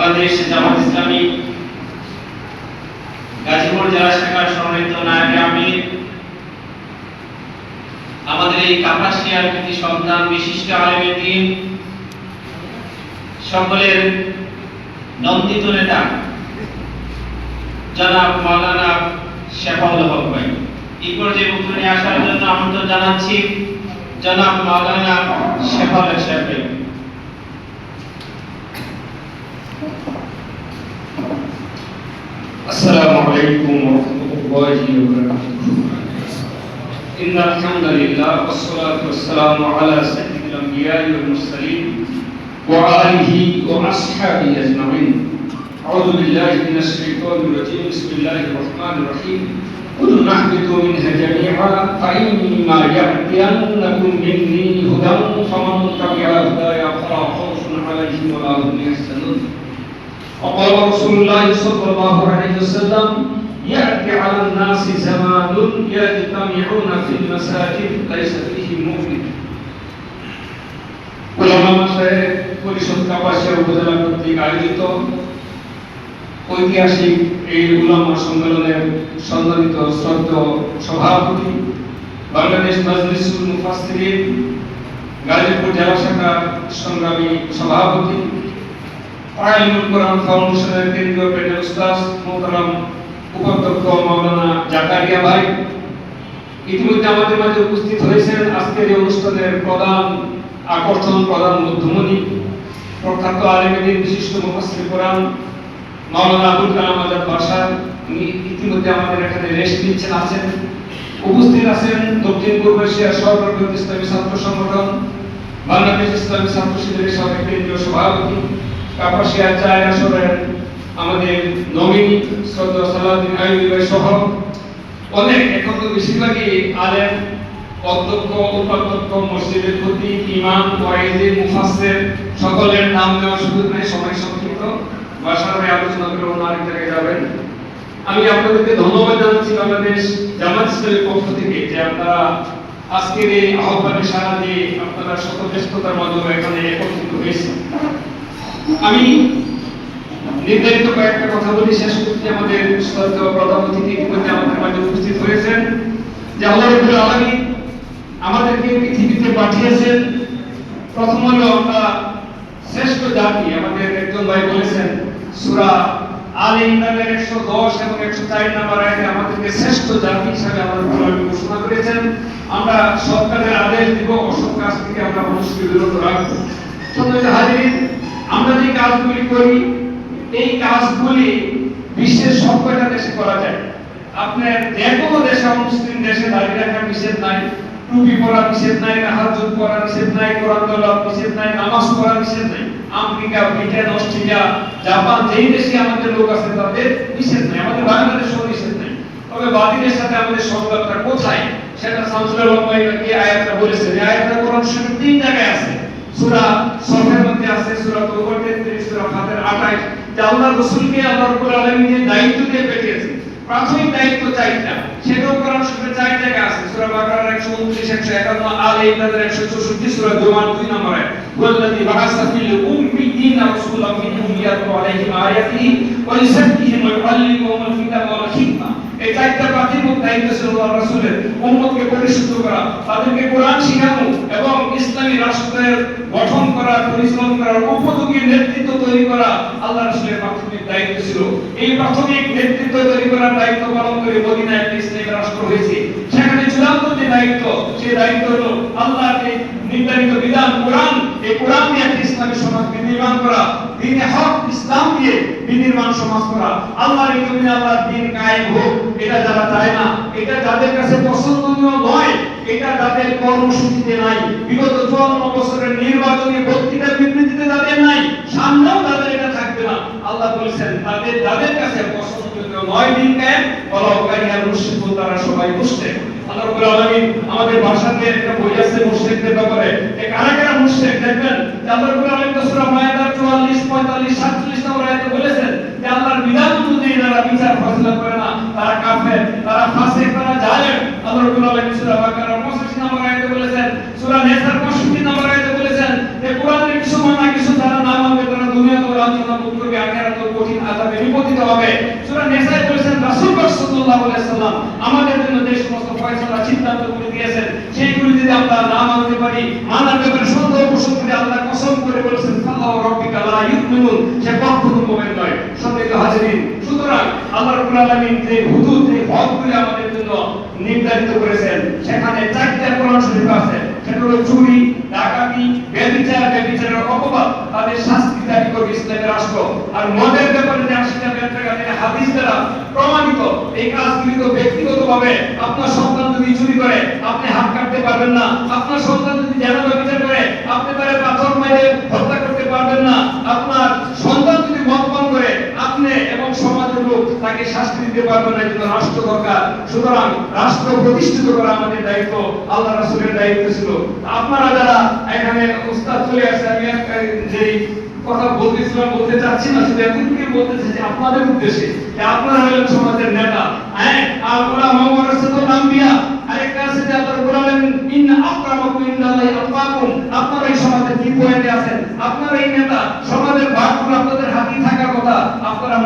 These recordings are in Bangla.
বাংলাদেশ জামাত ইসলামী, গাজীপুর জেলা শাখার সম্মানিত নায়ক আমির, আমাদের এই কাপাসিয়ার কৃতি সন্তান বিশিষ্ট আলেমের দিন, সকলের নন্দিত নেতা, জনাব মাওলানা শেফাউল হক ভাই। এই পর্যায়ে বক্তব্য নিয়ে আসার জন্য আমন্ত্রণ জানাচ্ছি জনাব মাওলানা শেফাউল সাহেব السلام عليكم ورحمة الله وبركاته. إن الحمد لله والصلاة والسلام على سيد الأنبياء والمرسلين وآله وأصحابه أجمعين. أعوذ بالله من الشيطان الرجيم. بسم الله الرحمن الرحيم. قل نهبط منها جميعا فإما يأتينكم مني هدى فمن تبع هدايا فلا خوف عليهم ولا هم يحزنون. وقال رسول الله صلى الله عليه وسلم يأتي على الناس زمان يجتمعون في المساجد ليس فيه مفلح উলামা মাসায়ের পরিষদ কাপাসিয়া উপজেলা কর্তৃক আয়োজিত ঐতিহাসিক এই উলামা সম্মেলনের সম্মানিত শ্রদ্ধ সভাপতি বাংলাদেশ মাজলিসুল মুফাসসিরিন গাজীপুর জেলা শাখার সংগ্রামী সভাপতি আইনুল কোরআন ফাউন্ডেশনের কেন্দ্রীয় প্যানেল উস্তাদ মোহতারাম উপাধ্যক্ষ মাওলানা জাকারিয়া ভাই। ইতিমধ্যে আমাদের মাঝে উপস্থিত হয়েছেন আজকের এই অনুষ্ঠানের প্রধান আকর্ষণ, প্রধান মধ্যমণি, প্রখ্যাত আলেমেদিন বিশিষ্ট মুফাসসির কোরআন মাওলানা আবুল কালাম আজাদ বাসার ইতিমধ্যে আমাদের এখানে রেস্ট নিচ্ছেন, আছেন। উপস্থিত আছেন দক্ষিণ পূর্ব এশিয়ার সর্ববৃহৎ ইসলামী ছাত্র সংগঠন, বাংলাদেশ ইসলামী ছাত্র শিবিরের সাবেক কেন্দ্রীয় সভাপতি কাপাসিয়া চার আসরের আমাদের নমিনি শ্রদ্ধা সালাউদ্দিন আইবি সহ অনেক এখন বেশিরভাগই আলেম, অধ্যক্ষ, উপাধ্যক্ষ, মসজিদের প্রতি ইমাম, ওয়াইজি, মুফাসসির, সকলের নাম নেওয়ার সুযোগ নেই সময় সংক্ষিপ্ত বাসার আলোচনা করে অন্য আরেক জায়গায় যাবেন। আমি আপনাদেরকে ধন্যবাদ জানাচ্ছি বাংলাদেশ জামাত ইসলামের পক্ষ থেকে যে আপনারা আজকের এই আহ্বানে সারা দিয়ে আপনারা শত ব্যস্ততার মাধ্যমে এখানে একত্রিত হয়েছেন। আমি নির্ধারিত কয়েকটা কথা বলি, শেষ করতে আমাদের শ্রদ্ধেয় প্রধান অতিথি ইতিমধ্যে আমাদের মাঝে উপস্থিত হয়েছেন। যে আল্লাহ রাব্বুল আলামিন আমাদেরকে পৃথিবীতে পাঠিয়েছেন। প্রথম হলো আমরা শ্রেষ্ঠ জাতি, আমাদের একজন ভাই বলেছেন, সূরা আল ইমরানের 110 এবং 104 নম্বর আয়াতে আমাদেরকে শ্রেষ্ঠ জাতি হিসেবে রাব্বুল ঘোষণা করেছেন। আমরা সরকারের আদেশ দিব, অসৎ কাজ থেকে আমরা মানুষকে বিরত রাখব। হাজিরিন আমরা যে কাজগুলি করি, এই কাজগুলি বিশ্বের সব কয়টা দেশে করা যায়। আপনার যে কোনো দেশে মুসলিম দেশে দাঁড়িয়ে রাখা নিষেধ নাই, টুপি পরা নিষেধ নাই হাজত পরা নিষেধ নাই, কোরআন তেলাওয়াত নিষেধ নাই, নামাজ পড়া নিষেধ নাই। আমেরিকা, ব্রিটেন অস্ট্রেলিয়া জাপান, যেই দেশে আমাদের লোক আছে, তাদের নিষেধ নাই। আমাদের বাংলাদেশেও নিষেধ নাই। তবে বাতিলের সাথে আমাদের সংলাপটা কোথায়? সেটা শামসুল আলম ভাই এই আয়াতটা বলেছেন। আয়াতটা কোরআন শরীফ তিন জায়গায় আছে। সূরা সফের মধ্যে আছে, সূরা তওবার 33 সূরা ফাতির 28 যে আল্লাহ রাসূলকে আল্লাহ রাব্বুল আলামিন যে দায়িত্ব দিয়ে পাঠিয়েছেন, প্রাথমিক দায়িত্ব চারটা। সেটাও কোরআন শরীফে চার জায়গা আছে, সূরা বাকারার 129 151 আলে ইমরানের 164 সূরা জুমার 2 নম্বরে। ওয়াল্লাযী বাআসা ফিল উম্মিয়িনা রাসূলাম মিনহুম ইয়াতলু আলাইহিম আয়াতিহি ওয়া ইউযাক্কিহিম ওয়া ইউআল্লিমুহুমুল কিতাবা ওয়াল হিকমা। এই চারটা প্রাথমিক দায়িত্ব ছিল আল্লাহ রাসূলের। উম্মতকে পরিশুদ্ধ করা, তাদেরকে কোরআন শেখানো এবং ইসলামী রাষ্ট্রের গঠন করা, পরিচালনা করার উপযোগী নেতৃত্ব তৈরি করা আল্লাহ রাসূলের প্রাথমিক দায়িত্ব ছিল। এই প্রাথমিক নেতৃত্ব তৈরি করার দায়িত্ব পালন করে মদিনায় একটি ইসলামী রাষ্ট্র হয়েছে। সেখানে চূড়ান্ত যে দায়িত্ব সেই দায়িত্ব হলো আল্লাহর নির্ধারিত বিধান, কোরআন, এই কোরআন দিয়ে একটি ইসলামী সমাজ নির্মাণ করা। দিনে হক, ইসলাম দিয়ে বিনির্মাণ সমাজ করা। আল্লাহর এই আল্লাহর দিন কায়েম হোক, এটা যারা চায় না, এটা যাদের কাছে পছন্দনীয় নয়, এটা তাদের কর্মসূচিতে নাই। বিগত চুয়ান্ন বছরের নির্বাচনী বক্তৃতা বিবৃতিতে তাদের নাই, সামনেও তাদের এটা থাকবে না। আল্লাহ বলেছেন, তাদের যাদের কাছে পছন্দনীয় নয় দিন কায়েম বলকারী আর মুশরিক তারা সবাই মুশরিক। আল্লাহ আলামিন আমাদের ভাষাতে একটা বই আছে মুশরিকদের ব্যাপারে। মুশরিক দেখবেন? আল্লাহ আলামিন সূরা আলামিন সূরা বাকারা 65 নম্বর আয়াতে বলেছেন সূরা নেসার 65 নম্বর আয়াতে বলেছেন এই কোরআনের কিছু মানা, কিছু যারা না মানবে তারা দুনিয়াতে লাঞ্ছনা ভোগ করবে আখিরাতে কঠিন আযাবে নিপতিত হবে। সূরা নেসায় বলেছেন, রাসূল সাল্লাল্লাহু আলাইহি সাল্লাম আমাদের জন্য যে সমস্ত ফয়সালা, সিদ্ধান্ত করে দিয়েছেন, সেইগুলি যদি আমরা না মানতে পারি, মানার ব্যাপারে সন্দেহ পোষণ করে আল্লাহ কসম করে বলেছেন ফাল্লাহু রাব্বিকা লা ইউমিনুন সে কখনো মুমিন নয়। সম্মানিত হাজিরিন। সুতরাং আল্লাহ রাব্বুল আলামিন যে হুদুদ যে হকগুলি আমাদের জন্য নির্ধারিত করেছেন। সেখানে চারটি কোরআন শরীফ আছে। সেটা হলো চুরি, ডাকাতি, ব্যভিচার, ব্যভিচারের অপবাদ, তাদের শাস্তি দাবি করবে ইসলামের রাষ্ট্র। আর মদের ব্যাপারে যে আশিটা ব্যাপারে হাদিস দ্বারা প্রমাণিত, এই কাজগুলি তো ব্যক্তিগতভাবে আপনার সন্তান যদি চুরি করে, আপনি হাত কাটতে পারবেন না। আপনার সন্তান যদি যেন ব্যবচার করে, আপনি তারে পাথর মেরে হত্যা করতে পারবেন না। আপনার সন্তান যদি মদ পান করে আপনি এবং সমাজের লোক তাকে শাস্তি দিতে পারবেন না কিন্তু রাষ্ট্র দরকার। সুতরাং রাষ্ট্র প্রতিষ্ঠিত করা আমাদের দায়িত্ব, আল্লাহ রাসূলের দায়িত্ব ছিল। আপনারা যারা এখানে উস্তাদ চলে আসছে আমি যেই কথা বলতেছিলাম, বলতে চাচ্ছি না, শুধু এতটুকুই বলতে চাচ্ছি আপনাদের উদ্দেশ্যে যে আপনারা হলেন সমাজের নেতা। হ্যাঁ আর ওরা মহামারাসাতুল আম্বিয়া আরেকটা আছে যে আল্লাহ বলেন ইন্না আকরামাকুম ইনদাল্লাহি আতকাকুম আপনারা এই সমাজের কি পয়েন্টে আছেন আপনারা এই নেতা সমাজের ভাগগুলো আপনাদের হাতেই থাকার কথা আপনারা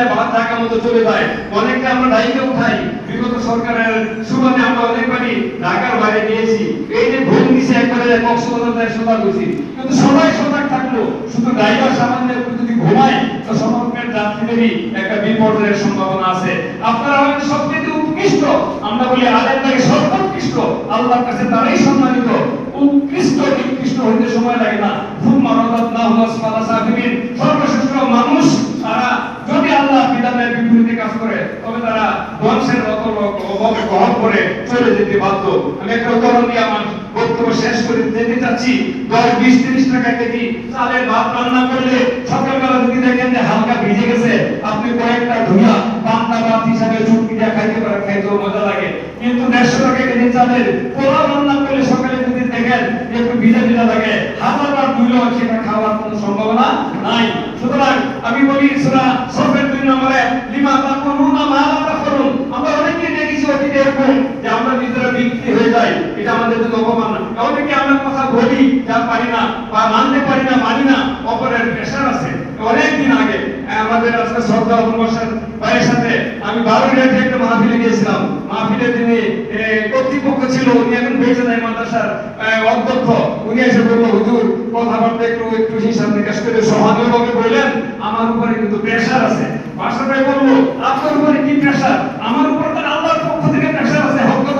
নির্দিদায় ভাত ঢাকা মতো চলে যায়। অনেককে আমরা ডাইকে উঠাই। বিগত সরকারের সুবাদে আমরা অনেকবারই ঢাকার বাইরে গিয়েছি। এই যে ঘুম দিছে, একবারে কক্সবাজার যায় সজাগ হয়েছি। কিন্তু সবাই সজাগ থাকল। শুধু ড্রাইভার সামান্য যদি ঘুমায়, তো সমগ্রের যাত্রীদেরই একটা বিপর্যয়ের সম্ভাবনা আছে। আপনারা হলেন সবচেয়ে উৎকৃষ্ট। আমরা বলি আলেমটাকে সর্বোৎকৃষ্ট। আল্লাহর কাছে তারাই সম্মানিত। উৎকৃষ্ট, নিকৃষ্ট হইতে সময় লাগে না। খুব মানবত না সাহিবিন সর্বশ্রেষ্ঠ মানুষ তারা যদি আল্লাহ বিধানের বিপরীতে কাজ করে, তবে তারা ধ্বংসের অত অভাবে গ্রহণ করে চলে যেতে বাধ্য। আমি একটা উদাহরণ দিয়ে আমার বক্তব্য শেষ করে যেতে চাচ্ছি। দশ, বিশ, তিরিশ টাকা কেজি চালের ভাত রান্না করলে সকালবেলা যদি দেখেন যে হালকা ভিজে গেছে, আপনি কয়েকটা ধুইয়া পান্তা ভাত হিসাবে চুটকি দিয়ে খাইতে পারেন খাইতেও মজা লাগে। কিন্তু দেড়শো টাকা কেজি চালের পোলাও রান্না করলে সকালে যদি দেখেন একটু ভিজা ভিজা লাগে হাজার বার ধুইলেও সেটা খাওয়ার কোনো সম্ভাবনা নাই। সুতরাং আমি বলি, সুরা সফের এরকম যে আমরা নিজেরা বিক্রি হয়ে যাই এটা আমাদের জন্য অপমান অনেকে আমরা কথা বলি যা পারি না বা মানতে পারি না মানি না? অপরের প্রেশার আছে। অনেক দিন আগে আমাদের আজকে শ্রদ্ধা ভাইয়ের সাথে আমি একটা মাহফিলে গিয়েছিলাম। মাহফিলে এ, কর্তৃপক্ষ ছিল উনি এখন বেঁচে নাই মাদ্রাসার অধ্যক্ষ। উনি এসে বলল হুজুর কথাবার্তা একটু একটু হিসাব নিকাশ করে বললেন। আমার উপরে কিন্তু প্রেশার আছে। বলল আপনার উপরে কি প্রেশার আমার উপর আল্লাহর পক্ষ থেকে প্রেশার আছে হক কথা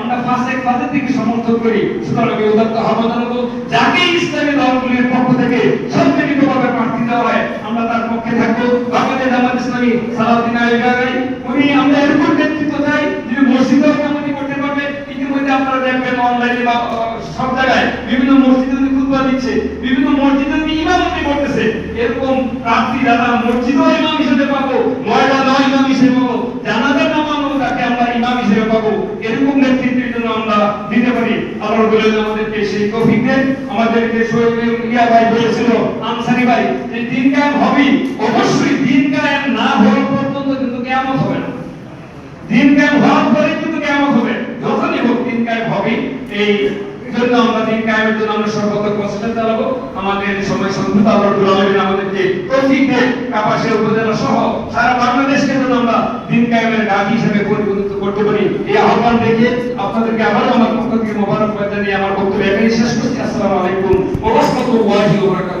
আমরা ফাঁসে ফাঁসের দিকে সমর্থন করি। সুতরাং আমি উদাত্ত আহ্বান যাকে ইসলামী দলগুলির পক্ষ থেকে সম্মিলিতভাবে প্রার্থী দেওয়া হয়, আমরা তার পক্ষে থাকব। বাংলাদেশ জামাত ইসলামী, সালাউদ্দিন আলী গাগাই, উনি আমরা এরকম নেতৃত্ব চাই যিনি মসজিদেও কামাতি করতে পারবে। ইতিমধ্যে আপনারা দেখবেন অনলাইনে বা সব জায়গায় বিভিন্ন মসজিদে উনি খুতবা দিচ্ছে, বিভিন্ন মসজিদে উনি ইমামতি করতেছে। এরকম প্রার্থী যারা মসজিদেও ইমাম হিসেবে পাবো ময়দানেও ইমাম হিসেবে পাবো জানাজার নামানো তাকে আমরা ইমাম হিসেবে পাবো এরকম নেতৃত্বের জন্য আমরা দিতে পারি। আল্লাহ বলে আমাদেরকে সেই তৌফিক আমাদেরকে শহীদ ইয়া ভাই বলেছিল, আনসারি ভাই যে দিন কায়েম হবে। অবশ্যই দিন কায়েম না হওয়া পর্যন্ত কিন্তু কিয়ামত হবে না। দিন কায়েম হওয়ার পরে কিন্তু কিয়ামত হবে। যখনই হোক দিন কায়েম হবে, এই জন্য আমরা দিন কায়েমের জন্য আমরা সর্বদা প্রচেষ্টা চালাবো, আমাদের সময় সংক্ষিপ্ত আমরা গুলামের আমাদেরকে তৌফিক দেন কাপাসিয়া উপজেলা সহ সারা বাংলাদেশকে যেন আমরা দিন কায়েমের দাবি হিসেবে পরিবর্তিত করতে পারি। এই আহ্বান দেখে আপনাদেরকে আবারও আমার পক্ষ থেকে মোবারকবাদ জানিয়ে আমার বক্তব্য এখানেই শেষ করছি। আসসালামু আলাইকুম। ওয়া রাহমাতুল্লাহি ওয়া বারাকাতুহু